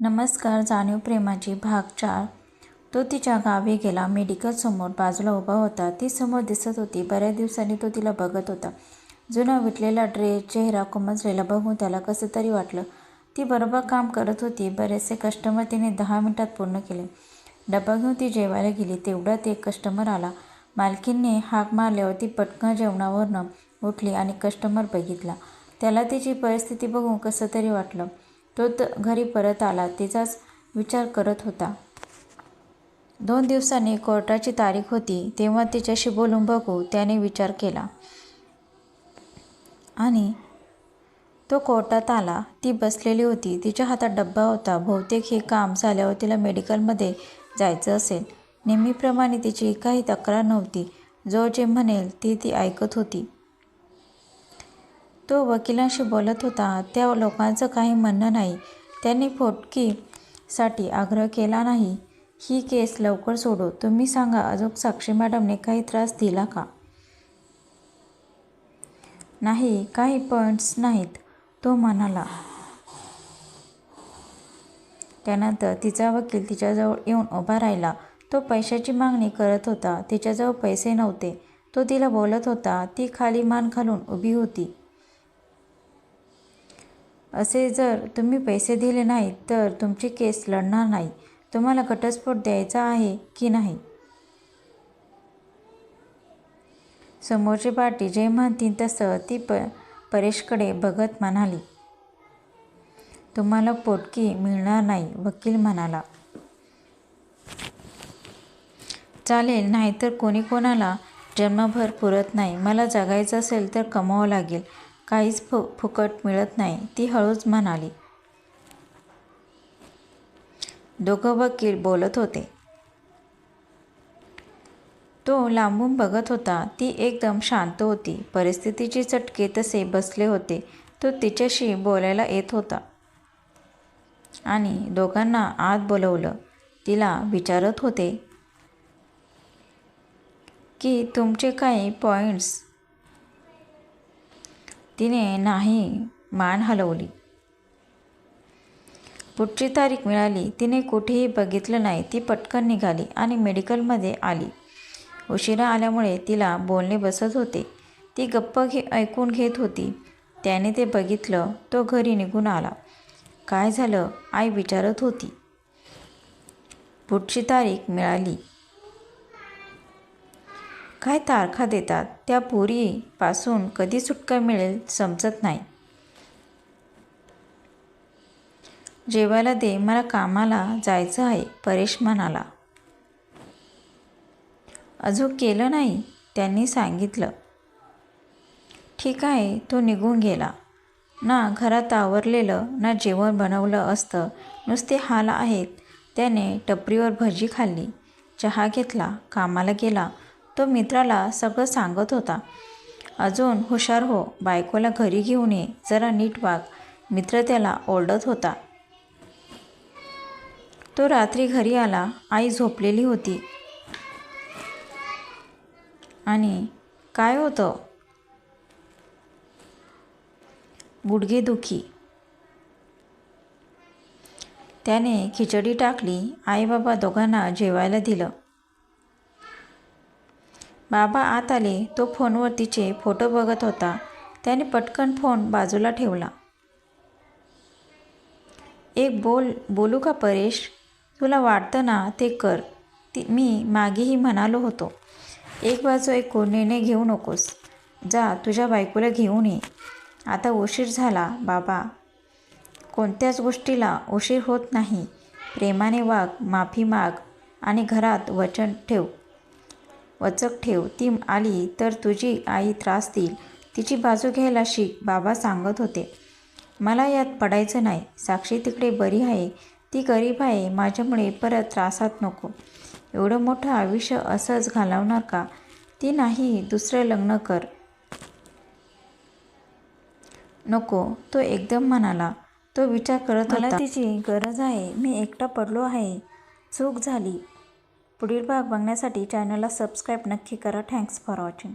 नमस्कार जाणीव प्रेमाची भाग चार. तो तिच्या गावी गेला. मेडिकल समोर बाजूला उभा होता. ती समोर दिसत होती. बऱ्याच दिवसांनी तो तिला बघत होता. जुना विटलेला ड्रेस चेहरा कोमजलेला. बघून त्याला कसं तरी वाटलं. ती बरोबर काम करत होती. बरेचसे कस्टमर तिने दहा मिनिटात पूर्ण केले. डबा घेऊन ती जेवायला गेली. तेवढ्यात एक कस्टमर आला. मालकीने हाक मारल्यावर ती पटकन जेवणावरनं उठली आणि कस्टमर बघितला. त्याला तिची परिस्थिती बघून कसं तरी वाटलं. तो त घरी परत आला. तिचाच विचार करत होता. दोन दिवसांनी कोर्टाची तारीख होती तेव्हा तिच्याशी बोलून बघू त्याने विचार केला. आणि तो कोर्टात आला. ती बसलेली होती. तिच्या हातात डब्बा होता. बहुतेक हे काम झाल्यावर तिला मेडिकलमध्ये जायचं असेल. नेहमीप्रमाणे तिची काही तक्रार नव्हती. जो जे म्हणेल ती ती ऐकत होती. तो वकिलांशी बोलत होता. त्या लोकांचं काही म्हणणं नाही. त्यांनी फोटकीसाठी आग्रह केला नाही. ही केस लवकर सोडू. तुम्ही सांगा अजून साक्षी मॅडमने काही त्रास दिला का? नाही काही पॉईंट्स नाहीत तो म्हणाला. त्यानंतर तिचा वकील तिच्याजवळ येऊन उभा राहिला. तो पैशाची मागणी करत होता. तिच्याजवळ पैसे नव्हते. तो तिला बोलत होता. ती खाली मान घालून उभी होती. असे जर तुम्ही पैसे दिले नाहीत तर तुमची केस लढणार नाही. तुम्हाला घटस्फोट द्यायचा आहे की नाही? समोरची पार्टी जे म्हणतील तसं ती प परेशकडे बघत म्हणाली. तुम्हाला पोटकी मिळणार नाही वकील म्हणाला. चालेल नाहीतर कोणी कोणाला जन्मभर पुरत नाही. मला जगायचं असेल तर कमावं लागेल. काहीच फु फुकट मिळत नाही ती हळूच म्हणाली. दोघं वकील बोलत होते. तो लांबून बघत होता ती एकदम शांत होती परिस्थितीचे चटके तसे बसले होते तो तिच्याशी बोलायला येत होता. आणि दोघांना आत बोलवलं तिला विचारत होते की तुमचे काही पॉईंट्स तिने नाही मान हलवली. पुढची तारीख मिळाली तिने कुठेही बघितलं नाही ती पटकन निघाली आणि मेडिकलमध्ये आली. उशिरा आल्यामुळे तिला बोलणे बसत होते. ती गप्प घे ऐकून घेत होती. त्याने ते बघितलं तो घरी निघून आला. काय झालं? आई विचारत होती. पुढची तारीख मिळाली. काय तारखा देतात त्या पुरीपासून कधी सुटका मिळेल समजत नाही. जेवायला दे मला कामाला जायचं आहे परेश म्हणाला अजून केलं नाही त्यांनी सांगितलं. ठीक आहे तो निघून गेला. ना घरात आवरलेलं ना जेवण बनवलं असतं नुसते हाल आहेत. त्याने टपरीवर भजी खाल्ली चहा घेतला कामाला गेला तो मित्राला सगळं सांगत होता. अजून हुशार हो बायकोला घरी घेऊन ये जरा नीट वाग मित्र त्याला ओरडत होता. तो रात्री घरी आला आई झोपलेली होती. आणि काय होतं? गुडघेदुखी त्याने खिचडी टाकली आई बाबा दोघांना जेवायला दिलं. बाबा आत आले. तो फोनवर तिचे फोटो बघत होता. त्याने पटकन फोन बाजूला ठेवला. एक बोल बोलू का परेश? तुला वाटतं ना ते कर. ती मी मागेही म्हणालो होतो. एक बाजू एक कोणीने निर्णय घेऊ नकोस. जा तुझ्या बायकोला घेऊन ये. आता उशीर झाला बाबा. कोणत्याच गोष्टीला उशीर होत नाही. प्रेमाने वाग माफी माग आणि घरात वचन ठेव. वचक ठेव ती आली तर तुझी आई त्रास देईल. तिची बाजू घ्यायला शिक बाबा सांगत होते. मला यात पडायचं नाही. साक्षी तिकडे बरी आहे. ती गरीब आहे. माझ्यामुळे परत त्रासात नको. एवढं मोठं आयुष्य असंच घालवणार का? ती नाही दुसरं लग्न कर. नको तो एकदम म्हणाला. तो विचार करत होता. तिची गरज आहे. मी एकटा पडलो आहे. चूक झाली. पुढील भाग बघण्यासाठी चॅनलला सबस्क्राईब नक्की करा. Thanks for watching